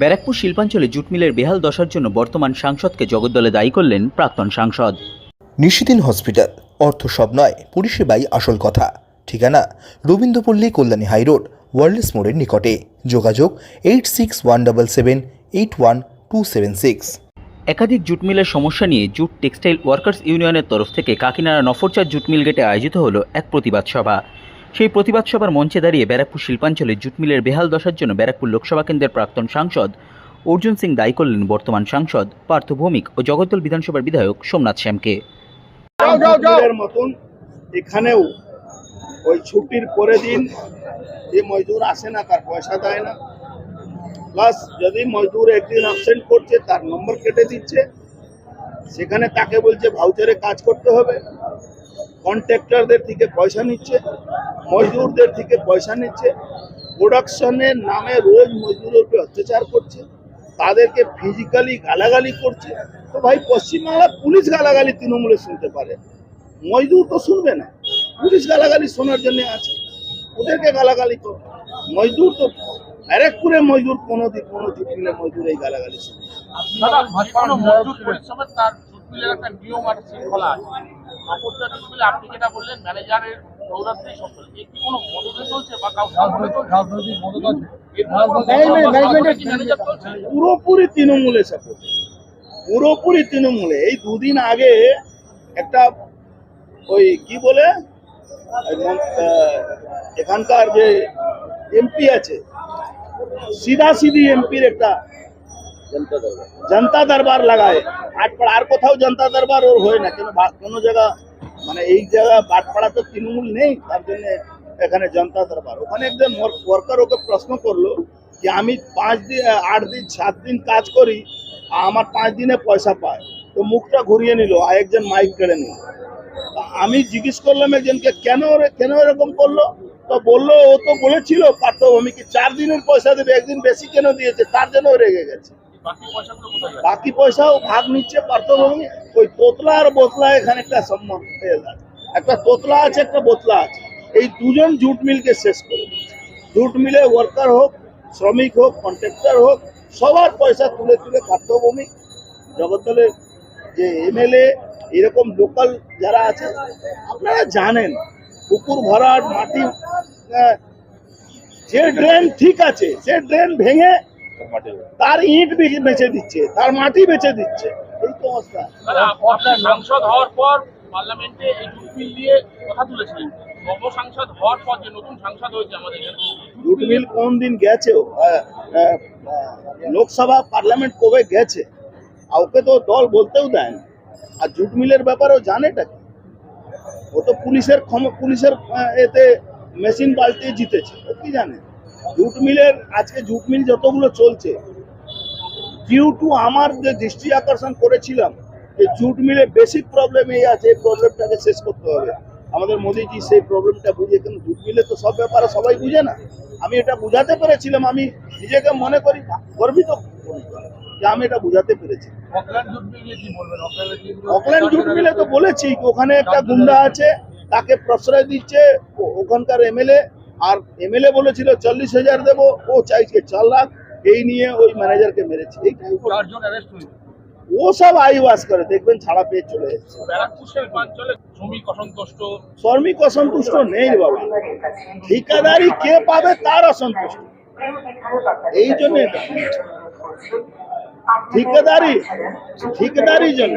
ব্যারাকপুর শিল্পাঞ্চলে জুট মিলের বেহাল দশার জন্য বর্তমান সাংসদকে জগদ্দলে দায়ী করলেন প্রাক্তন সাংসদ। নিশিদিন হসপিটাল অর্থ সব নয় পরিষেবাই আসল কথা। ঠিকানা রবীন্দ্রপল্লী কল্যাণী হাইরোড ওয়ার্ল্ডস মোড়ের নিকটে। যোগাযোগ eight six one double seven eight one two seven six. একাধিক জুট মিলের সমস্যা নিয়ে জুট টেক্সটাইল ওয়ার্কার্স ইউনিয়নের তরফ থেকে কাকিনাড়া নফরচার জুট মিল গেটে আয়োজিত হলো এক প্রতিবাদ সভা। সেই প্রতিবাদ সভার মঞ্চে দাঁড়িয়ে ব্যারাকপুর শিল্পাঞ্চলে জুট মিলের বেহাল দশার জন্য ব্যারাকপুর লোকসভা কেন্দ্রের প্রাক্তন সাংসদ অর্জুন সিং দায়ী করলেন বর্তমান সাংসদ পার্থ ভৌমিক ও জগদ্দল বিধানসভার বিধায়ক সোমনাথ শ্যামকে। মতন এখানেও ওই ছুটির পরের দিন যে মজদুর আসে না তার পয়সা দেয় না। প্লাস যদি মজদুর একদিন অ্যাবসেন্ট করছে তার নম্বর কেটে দিচ্ছে। সেখানে তাকে বলছে ভাউচারে কাজ করতে হবে। কন্ট্রাক্টরদের থেকে পয়সা নিচ্ছে। মজদুরদের থেকে পয়সা নিচ্ছে প্রোডাকশনের নামে রোজ মজদুরের উপরে অত্যাচার করছে, তাদেরকে ফিজিক্যালি গালাগালি করছে। তো ভাই পশ্চিমবাংলা পুলিশ গালাগালি তৃণমূলে শুনতে পারে। মজদুর তো শুনবে না। পুলিশ গালাগালি শোনার জন্য আছে। ওদেরকে গালাগালি করো মজদুর তো ব্যারাকপুরে মজদুর, কোনো দিন কোনো জুটিলে মজদুর এই গালাগালি শুনবে নিয়ম আছে। আপনি যেটা বললেন ম্যানেজারের কি কোনো চলছে বা রাজনৈতিক পুরোপুরি তৃণমূলে সাপোর্ট পুরোপুরি তৃণমূলে। এই দুদিন আগে একটা ওই কি বলে? এখানকার যে এমপি আছে সিধা সিধি এমপির একটা জনতা দরবার। লাগায়। আর কোথাও জনতা দরবার ওর হয় না। কেন কোনো জায়গা মানে এই জায়গা বাটপাড়া তো তৃণমূল নেই তার জন্য এখানে জনতা দরবার। ওখানে একজন ওয়ার্কার ওকে প্রশ্ন করল যে আমি পাঁচ দিন আট দিন সাত দিন কাজ করি আমার পাঁচ দিনে পয়সা পায়। তো মুখটা ঘুরিয়ে নিল আর একজন মাইক কেড়ে নিল। আমি জিজ্ঞেস করলাম একজনকে কেন কেন এরকম করল? তো বলল ও তো বলেছিল পার্থভূমিকে চার দিনের পয়সা দেবে একদিন বেশি কেন দিয়েছে? তার জন্য রেগে গেছে। বাকি বাকি পয়সাও ভাগ নিচ্ছে পার্থভূমি তোতলা আর বোতলা এখানে একটা সম্মান পেয়ে যায়। একটা তোতলা আছে একটা বোতলা আছে। এই দুজন জুট মিলকে শেষ করে জুট মিলে ওয়ার্কার হোক শ্রমিক হোক কন্ট্রাক্টর হোক সবার পয়সা তুলে তুলে পার্থভূমি জগদ্দলের যে এমএলএ এরকম লোকাল যারা আছে আপনারা জানেন পুকুর ভরাট মাটি যে ড্রেন ঠিক আছে সে ড্রেন ভেঙে তার ইট বেচে দিচ্ছে তার মাটি বেচে দিচ্ছে। এই তো অবস্থা। আপনার সাংসদ হওয়ার পর পার্লামেন্টে এই জুটমিল কথা তুলেছিলেন। নব হওয়ার পর যে নতুন সাংসদ হয়েছে আমাদের এখানে। কোন দিন গেছে? ও? আহ, আহ, আহ, লোকসভা পার্লামেন্ট কবে গেছে? আর ওকে তো দল বলতেও দেয় না। আর জুট মিলের ব্যাপারেও জানেটা কি? ও তো পুলিশের পুলিশের এতে মেশিন পাল্টে জিতেছে। ও কি জানে? জুট মিলের আজকে জুট মিল যতগুলো চলছে ডিউ টু আমার যে দৃষ্টি আকর্ষণ করেছিলাম যে জুট মিলে বেসিক প্রবলেম এই আছে এই প্রবলেমটাকে শেষ করতে হবে। আমাদের মোদিজি সেই প্রবলেমটা বুঝিয়ে কিন্তু জুট মিলে তো সব ব্যাপারে সবাই বুঝে না। আমি এটা বুঝাতে পেরেছিলাম আমি নিজেকে মনে করি গর্বিত যে আমি এটা বুঝাতে পেরেছি। অকল্যান্ড জুট মিলে তো বলেছি ওখানে একটা গুন্ডা আছে তাকে প্রশ্রয় দিচ্ছে ওখানকার এমএলএ আর এমএলএ বলেছিল চল্লিশ হাজার দেবো ও চাইছে চার লাখ। এই নিয়ে ওই ম্যানেজারকে মেরেছে। এইটাই চারজন অ্যারেস্ট হয়েছে। ও সব আইওয়াস করে দেখবেন ছাড়া পেয়ে চলে এসেছে। শ্রমিক অসন্তুষ্ট। নেই বাবা। ঠিকাদারি কে পাবে তার অসন্তুষ্ট। এই জন্য ঠিকাদারি ঠিকাদারি জন্য।